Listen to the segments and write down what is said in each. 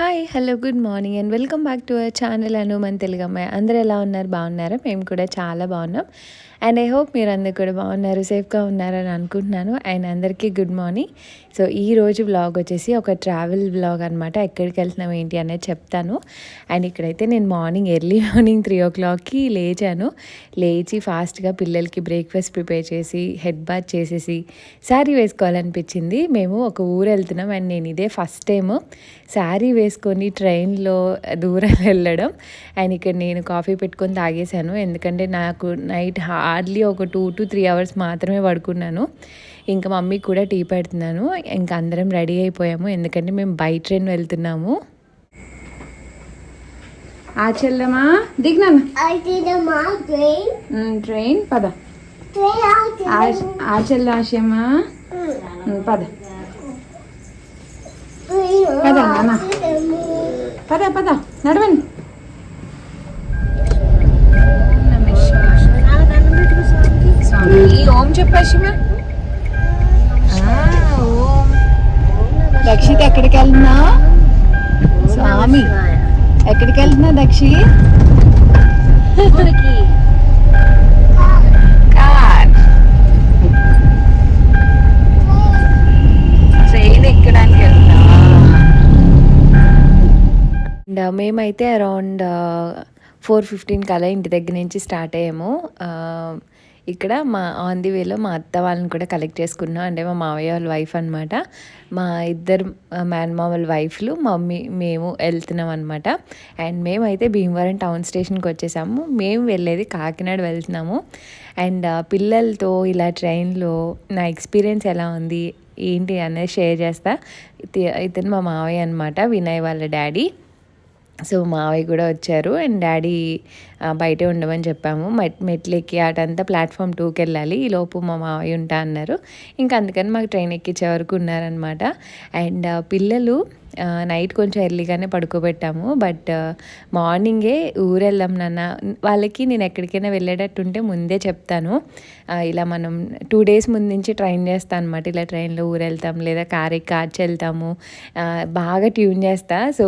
Hi hello good morning and welcome back to our channel Hanuman Telugu అమ్మాయి అందరూ ఎలా ఉన్నారు బాగున్నారా మేము కూడా చాలా బాగున్నాం అండ్ ఐ హోప్ మీరు అందరు కూడా బాగున్నారు సేఫ్గా ఉన్నారని అనుకుంటున్నాను అండ్ అందరికీ గుడ్ మార్నింగ్ సో ఈ రోజు వ్లాగ్ వచ్చేసి ఒక ట్రావెల్ బ్లాగ్ అనమాట ఎక్కడికి వెళ్తున్నాం ఏంటి అనేది చెప్తాను. అండ్ ఇక్కడైతే నేను మార్నింగ్ ఎర్లీ మార్నింగ్ త్రీ ఓ క్లాక్కి లేచాను. లేచి ఫాస్ట్గా పిల్లలకి బ్రేక్ఫాస్ట్ ప్రిపేర్ చేసి హెడ్ బాత్ చేసేసి శారీ వేసుకోవాలనిపించింది. మేము ఒక ఊరు వెళ్తున్నాం అండ్ నేను ఇదే ఫస్ట్ టైం శారీ వేసుకొని ట్రైన్లో దూరం వెళ్ళడం. అండ్ ఇక్కడ నేను కాఫీ పెట్టుకొని తాగేశాను. ఎందుకంటే నాకు నైట్ హార్డ్లీ ఒక టూ టు త్రీ అవర్స్ మాత్రమే పడుకున్నాను. ఇంకా మమ్మీకి కూడా టీ పెడుతున్నాను. ఇంకా అందరం రెడీ అయిపోయాము. ఎందుకంటే మేము బై ట్రైన్ వెళ్తున్నాము. ఆ చెల్లమా దిగినాను ట్రైన్ పద. ఆ చెల్ల ఆశమ్మా పద. పద నానా పద పద నడవండి. స్వామి ఓం చెప్పాశిమా ఓం. దక్షిత్ ఎక్కడికి వెళ్తున్నా స్వామి ఎక్కడికి వెళ్తున్నా దక్షి? మేమైతే అరౌండ్ ఫోర్ ఫిఫ్టీన్కి అలా ఇంటి దగ్గర నుంచి స్టార్ట్ అయ్యాము. ఇక్కడ మా ఆన్ ది వేలో మా అత్త వాళ్ళని కూడా కలెక్ట్ చేసుకున్నాం. అంటే మా మావయ్య వాళ్ళ వైఫ్ అనమాట మా ఇద్దరు మేనమామల వైఫ్లు మమ్మీ మేము వెళ్తున్నాం అనమాట అండ్ మేమైతే భీమవరం టౌన్ స్టేషన్కి వచ్చేసాము. మేము వెళ్ళేది కాకినాడ వెళ్తున్నాము. అండ్ పిల్లలతో ఇలా ట్రైన్లో నా ఎక్స్పీరియన్స్ ఎలా ఉంది ఏంటి అనేది షేర్ చేస్తా. ఇతను మా మావయ్య అనమాట వినయ్ వాళ్ళ డాడీ సో మావయ్య కూడా వచ్చారు అండ్ డాడీ బయటే ఉండమని చెప్పాము. మెట్ మెట్లు ఎక్కి అటంతా ప్లాట్ఫామ్ టూకి వెళ్ళాలి ఈ లోపు మా మావయ్య ఉంటా అన్నారు. ఇంకా అందుకని మాకు ట్రైన్ ఎక్కించే వరకు ఉన్నారనమాట అండ్ పిల్లలు నైట్ కొంచెం ఎర్లీగానే పడుకోబెట్టాము. బట్ మార్నింగే ఊరెళ్ళాం నాన్న. వాళ్ళకి నేను ఎక్కడికైనా వెళ్ళేటట్టు ఉంటే ముందే చెప్తాను. ఇలా మనం టూ డేస్ ముందు నుంచి ట్రైన్ చేస్తాను అనమాట ఇలా ట్రైన్లో ఊరు వెళ్తాం లేదా కారు కార్చి వెళ్తాము. బాగా ట్యూన్ చేస్తా. సో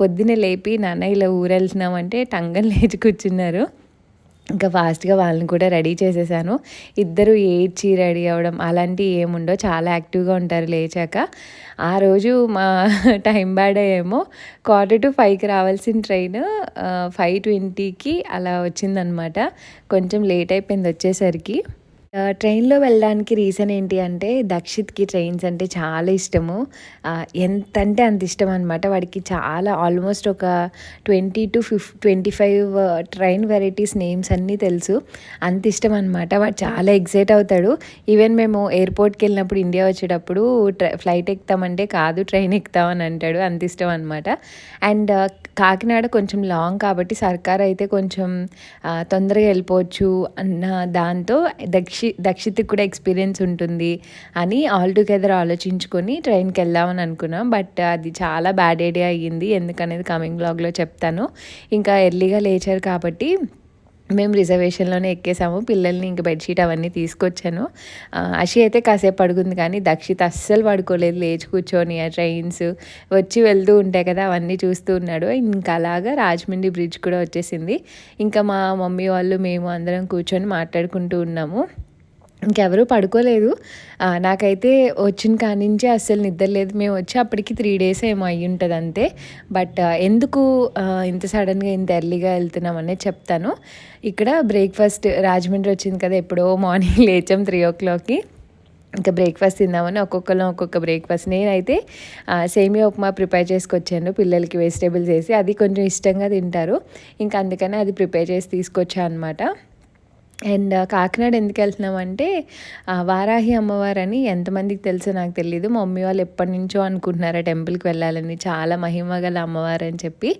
పొద్దున్నే లేపి నాన్న ఇలా ఊరెళ్తున్నాం అంటే టంగన్ లేచి కూర్చున్నారు ఇంకా ఫాస్ట్గా వాళ్ళని కూడా రెడీ చేసేసాను. ఇద్దరు ఏడ్చి రెడీ అవ్వడం అలాంటివి ఏముండో చాలా యాక్టివ్గా ఉంటారు లేచాక. ఆ రోజు మా టైం బ్యాడ్ ఏమో క్వార్టర్ టు ఫైవ్కి రావాల్సిన ట్రైన్ ఫైవ్ ట్వంటీకి అలా వచ్చిందనమాట కొంచెం లేట్ అయిపోయింది వచ్చేసరికి. ట్రైన్లో వెళ్ళడానికి రీజన్ ఏంటి అంటే దక్షిత్కి ట్రైన్స్ అంటే చాలా ఇష్టము. ఎంత అంటే అంత ఇష్టం అనమాట వాడికి చాలా ఆల్మోస్ట్ ఒక twenty to fif twenty five train varieties names అన్నీ తెలుసు. అంత ఇష్టం అనమాట వాడు చాలా ఎగ్జైట్ అవుతాడు. ఈవెన్ మేము ఎయిర్పోర్ట్కి వెళ్ళినప్పుడు ఇండియా వచ్చేటప్పుడు ట్రై ఫ్లైట్ ఎక్కుతామంటే కాదు ట్రైన్ ఎక్కుతామని అంటాడు. అంత ఇష్టం అనమాట అండ్ కాకినాడ కొంచెం లాంగ్ కాబట్టి సర్కార్ అయితే కొంచెం తొందరగా వెళ్ళిపోవచ్చు అన్న దాంతో దక్షి దక్షిత్కి కూడా ఎక్స్పీరియన్స్ ఉంటుంది అని ఆల్ టుగెదర్ ఆలోచించుకొని ట్రైన్కి వెళ్దామని అనుకున్నాం. బట్ అది చాలా బ్యాడ్ ఐడియా అయ్యింది. ఎందుకనేది కమింగ్ బ్లాగ్లో చెప్తాను. ఇంకా ఎర్లీగా లేచారు కాబట్టి మేము రిజర్వేషన్లోనే ఎక్కేసాము. పిల్లల్ని ఇంక బెడ్షీట్ అవన్నీ తీసుకొచ్చాను. అషి అయితే కాసేపు పడుకుంది కానీ దక్షిత్ అస్సలు పడుకోలేదు. లేచి కూర్చొని ఆ ట్రైన్స్ వచ్చి వెళ్తూ ఉంటాయి కదా అవన్నీ చూస్తూ ఉన్నాడు. ఇంకా అలాగా రాజమండ్రి బ్రిడ్జ్ కూడా వచ్చేసింది. ఇంకా మా మమ్మీ వాళ్ళు మేము అందరం కూర్చొని మాట్లాడుకుంటూ ఉన్నాము. ఇంకెవరూ పడుకోలేదు. నాకైతే వచ్చిన కాడి నుంచి అస్సలు నిద్ర లేదు. మేము వచ్చి అప్పటికి త్రీ డేస్ ఏమో అయ్యి ఉంటుంది అంతే. బట్ ఎందుకు ఇంత సడన్గా ఇంత ఎర్లీగా వెళ్తున్నామనే చెప్తాను. ఇక్కడ బ్రేక్ఫాస్ట్ రాజమండ్రి వచ్చింది కదా ఎప్పుడో మార్నింగ్ లేచాం త్రీ ఓ క్లాక్కి ఇంకా బ్రేక్ఫాస్ట్ తిందామని ఒక్కొక్కరు ఒక్కొక్క బ్రేక్ఫాస్ట్ నేనైతే సేమియా ఉప్మా ప్రిపేర్ చేసుకొచ్చాను. పిల్లలకి వెజిటేబుల్స్ వేసి అది కొంచెం ఇష్టంగా తింటారు. ఇంకా అందుకనే అది ప్రిపేర్ చేసి తీసుకొచ్చాను అనమాట అండ్ కాకినాడ ఎందుకు వెళ్తున్నామంటే వారాహి అమ్మవారు అని ఎంతమందికి తెలుసో నాకు తెలియదు మా మమ్మీ వాళ్ళు ఎప్పటి నుంచో అనుకుంటున్నారు ఆ టెంపుల్కి వెళ్ళాలని. చాలా మహిమ గల అమ్మవారు అని చెప్పి.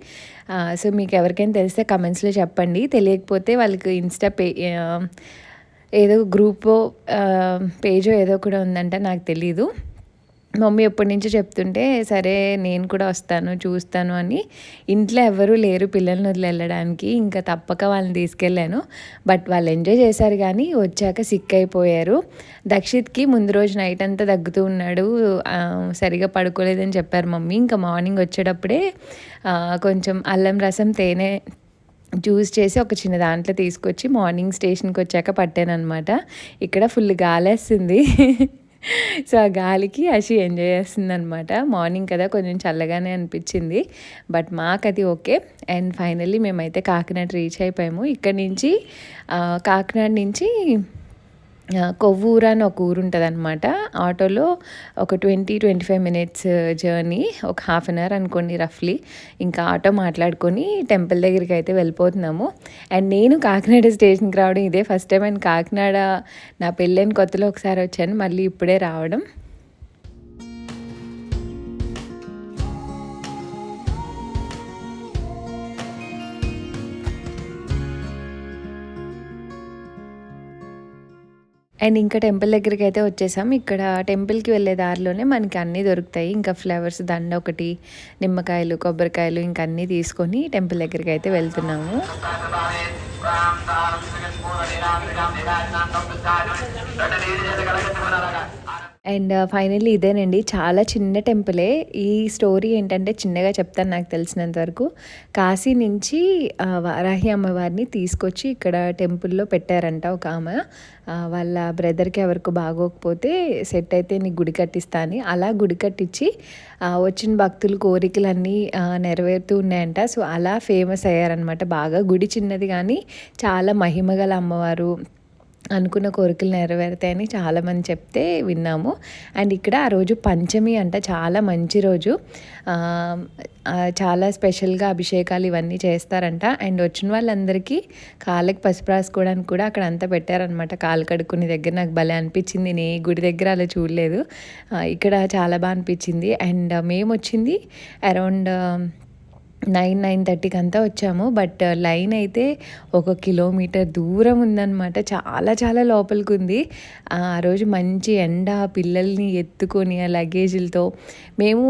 సో మీకు ఎవరికైనా తెలిస్తే కమెంట్స్లో చెప్పండి. తెలియకపోతే వాళ్ళకి ఇన్స్టా పే ఏదో గ్రూపో పేజో ఏదో కూడా ఉందంట నాకు తెలీదు. మమ్మీ ఎప్పటి నుంచో చెప్తుంటే సరే నేను కూడా వస్తాను చూస్తాను అని. ఇంట్లో ఎవరూ లేరు పిల్లల్ని వదిలి వెళ్ళడానికి ఇంకా తప్పక వాళ్ళని తీసుకెళ్ళాను. బట్ వాళ్ళు ఎంజాయ్ చేశారు కానీ వచ్చాక సిక్ అయిపోయారు. దక్షిత్కి ముందు రోజు నైట్ అంతా దగ్గుతూ ఉన్నాడు. సరిగా పడుకోలేదని చెప్పారు మమ్మీ. ఇంకా మార్నింగ్ వచ్చేటప్పుడే కొంచెం అల్లం రసం తేనె జ్యూస్ చేసి ఒక చిన్న దాంట్లో తీసుకొచ్చి మార్నింగ్ స్టేషన్కి వచ్చాక పట్టానమాట ఇక్కడ ఫుల్ గాలేస్తుంది. సో ఆ గాలికి అషి ఎంజాయ్ చేస్తుంది అనమాట మార్నింగ్ కదా కొంచెం చల్లగానే అనిపించింది. బట్ మాకు అది ఓకే. అండ్ ఫైనల్లీ మేమైతే కాకినాడ రీచ్ అయిపోయాము. ఇక్కడ నుంచి కాకినాడ నుంచి కొవ్వూరు అని ఒక ఊరు ఉంటుంది అనమాట ఆటోలో ఒక twenty twenty five minutes journey ఒక హాఫ్ అన్ అవర్ అనుకోండి రఫ్లీ. ఇంకా ఆటో మాట్లాడుకొని టెంపుల్ దగ్గరికి అయితే వెళ్ళిపోతున్నాము. అండ్ నేను కాకినాడ స్టేషన్కి రావడం ఇదే ఫస్ట్ టైం. అండ్ కాకినాడ నా పెళ్ళైన కొత్తలో ఒకసారి వచ్చాను. మళ్ళీ ఇప్పుడే రావడం. అండ్ ఇంకా టెంపుల్ దగ్గరికి అయితే వచ్చేసాం ఇక్కడ టెంపుల్కి వెళ్ళే దారిలోనే మనకి అన్నీ దొరుకుతాయి ఇంకా ఫ్లవర్స్ దండ ఒకటి నిమ్మకాయలు కొబ్బరికాయలు ఇంకా అన్నీ తీసుకొని టెంపుల్ దగ్గరికి అయితే వెళ్తున్నాము అండ్ ఫైనల్లీ ఇదేనండి. చాలా చిన్న టెంపులే. ఈ స్టోరీ ఏంటంటే చిన్నగా చెప్తాను నాకు తెలిసినంత వరకు. కాశీ నుంచి వారాహి అమ్మవారిని తీసుకొచ్చి ఇక్కడ టెంపుల్లో పెట్టారంట ఒక ఆమె. వాళ్ళ బ్రదర్కి ఎవరికి బాగోకపోతే సెట్ అయితే నీకు గుడి కట్టిస్తా అని. అలా గుడి కట్టించి వచ్చిన భక్తులు కోరికలన్నీ నెరవేరుతూ ఉన్నాయంట. సో అలా ఫేమస్ అయ్యారనమాట బాగా గుడి చిన్నది కానీ చాలా మహిమగల అమ్మవారు అనుకున్న కోరికలు నెరవేరుతాయని చాలామంది చెప్తే విన్నాము. అండ్ ఇక్కడ ఆ రోజు పంచమి అంట చాలా మంచి రోజు. చాలా స్పెషల్గా అభిషేకాలు ఇవన్నీ చేస్తారంట. అండ్ వచ్చిన వాళ్ళందరికీ కాళ్ళకి పసుపు రాసుకోవడానికి కూడా అక్కడ అంతా పెట్టారనమాట కాలు కడుక్కునే దగ్గర నాకు భలే అనిపించింది. నేను ఏ గుడి దగ్గర అలా చూడలేదు. ఇక్కడ చాలా బాగా అనిపించింది. అండ్ మేము వచ్చింది అరౌండ్ నైన్ నైన్ థర్టీకి అంతా వచ్చాము. బట్ uh, లైన్ అయితే ఒక కిలోమీటర్ దూరం ఉందన్నమాట. చాలా చాలా లోపలికి ఉంది ఆ రోజు మంచి ఎండ పిల్లల్ని ఎత్తుకొని ఆ లగేజీలతో మేము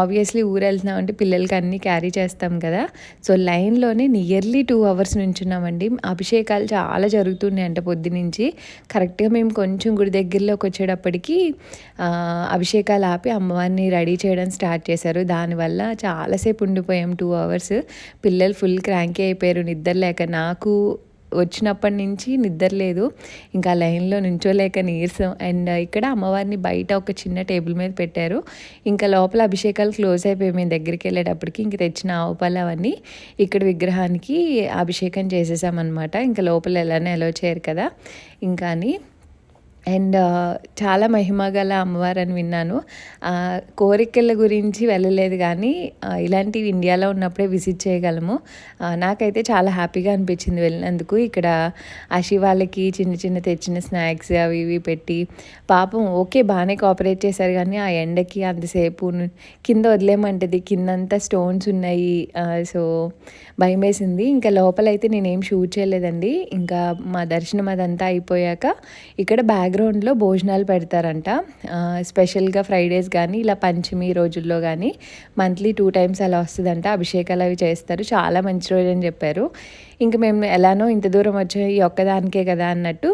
ఆబ్వియస్లీ ఊరు వెళ్తున్నామంటే పిల్లలకి అన్నీ క్యారీ చేస్తాం కదా. సో లైన్లోనే నియర్లీ టూ అవర్స్ నుంచున్నామండి. అభిషేకాలు చాలా జరుగుతున్నాయి అంట పొద్దునుంచి కరెక్ట్గా మేము కొంచెం గుడి దగ్గరలోకి వచ్చేటప్పటికి అభిషేకాలు ఆపి అమ్మవారిని రెడీ చేయడం స్టార్ట్ చేశారు. దానివల్ల చాలాసేపు ఉండిపోయాం. టూ అవర్స్ పిల్లలు ఫుల్ క్రాంకీ అయిపోయారు నిద్ర లేక. నాకు వచ్చినప్పటి నుంచి నిద్ర లేదు. ఇంకా లైన్లో నుంచోలేక నీరసం. అండ్ ఇక్కడ అమ్మవారిని బయట ఒక చిన్న టేబుల్ మీద పెట్టారు. ఇంకా లోపల అభిషేకాలు క్లోజ్ అయిపోయి మేము దగ్గరికి వెళ్ళేటప్పటికి. ఇంక తెచ్చిన ఆవుపాలు అవన్నీ ఇక్కడ విగ్రహానికి అభిషేకం చేసేసామన్నమాట. ఇంకా లోపల ఎలానే అలో చేయరు కదా. ఇంకా అని అండ్ చాలా మహిమ గల అమ్మవారు అని విన్నాను కోరికల గురించి వెళ్ళలేదు కానీ ఇలాంటివి ఇండియాలో ఉన్నప్పుడే విజిట్ చేయగలము. నాకైతే చాలా హ్యాపీగా అనిపించింది వెళ్ళినందుకు. ఇక్కడ అషి వాళ్ళకి చిన్న చిన్న తెచ్చిన స్నాక్స్ అవి ఇవి పెట్టి పాపం ఓకే బాగానే కోఆపరేట్ చేశారు కానీ ఆ ఎండకి అంతసేపు కింద వదిలేమంటది. కిందంతా స్టోన్స్ ఉన్నాయి. సో భయం వేసింది ఇంకా లోపలైతే నేనేం షూట్ చేయలేదండి. ఇంకా మా దర్శనం అదంతా అయిపోయాక ఇక్కడ బ్యాగ్ బ్యాక్గ్రౌండ్లో భోజనాలు పెడతారంట. స్పెషల్గా ఫ్రైడేస్ కానీ ఇలా పంచమి రోజుల్లో కానీ మంత్లీ టూ టైమ్స్ అలా వస్తుందంట. అభిషేకాలు అవి చేస్తారు. చాలా మంచి రోజు అని చెప్పారు. ఇంక మేము ఎలానో ఇంత దూరం వచ్చే ఈ ఒక్కదానికే కదా అన్నట్టు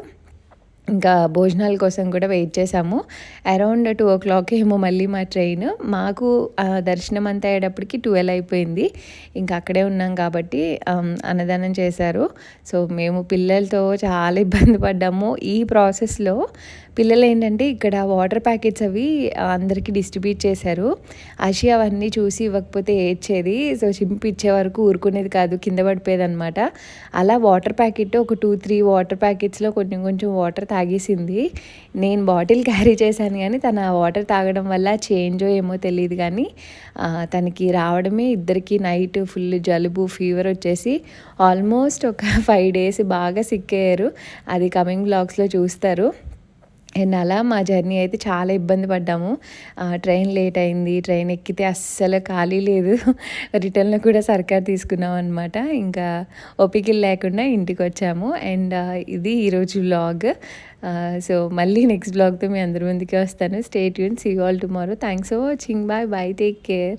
ఇంకా భోజనాల కోసం కూడా వెయిట్ చేసాము అరౌండ్ టూ ఓ క్లాక్ ఏమో మళ్ళీ మా ట్రైన్. మాకు ఆ, దర్శనం అంతా అయ్యేటప్పటికి ట్వెల్వ్ అయిపోయింది. ఇంకా అక్కడే ఉన్నాం కాబట్టి అన్నదానం చేశారు. సో మేము పిల్లలతో చాలా ఇబ్బంది పడ్డాము. ఈ ప్రాసెస్లో పిల్లలు ఏంటంటే ఇక్కడ వాటర్ ప్యాకెట్స్ అవి అందరికీ డిస్ట్రిబ్యూట్ చేశారు. అషి అవన్నీ చూసి ఇవ్వకపోతే ఏడ్చేది. సో చింపిచ్చే వరకు ఊరుకునేది కాదు కింద పడిపోయేది అనమాట అలా వాటర్ ప్యాకెట్ ఒక టూ త్రీ వాటర్ ప్యాకెట్స్లో కొంచెం కొంచెం వాటర్ తాగేసింది. నేను బాటిల్ క్యారీ చేశాను కానీ తను ఆ వాటర్ తాగడం వల్ల చేంజో ఏమో తెలియదు కానీ తనకి రావడమే ఇద్దరికి నైట్ ఫుల్ జలుబు ఫీవర్ వచ్చేసి ఆల్మోస్ట్ ఒక ఫైవ్ డేస్ బాగా సిక్ అయ్యారు. అది కమింగ్ బ్లాగ్స్లో చూస్తారు. అండ్ అలా మా జర్నీ అయితే చాలా ఇబ్బంది పడ్డాము. ట్రైన్ లేట్ అయింది. ట్రైన్ ఎక్కితే అస్సలు ఖాళీ లేదు. రిటర్న్లో కూడా సర్కార్ తీసుకున్నాం అనమాట ఇంకా ఓపికలు లేకుండా ఇంటికి వచ్చాము. అండ్ ఇది ఈరోజు వ్లాగ్ సో మళ్ళీ నెక్స్ట్ బ్లాగ్తో మీ అందరి ముందుకే వస్తాను. Stay Yoon see all tomorrow thanks for watching bye bye take care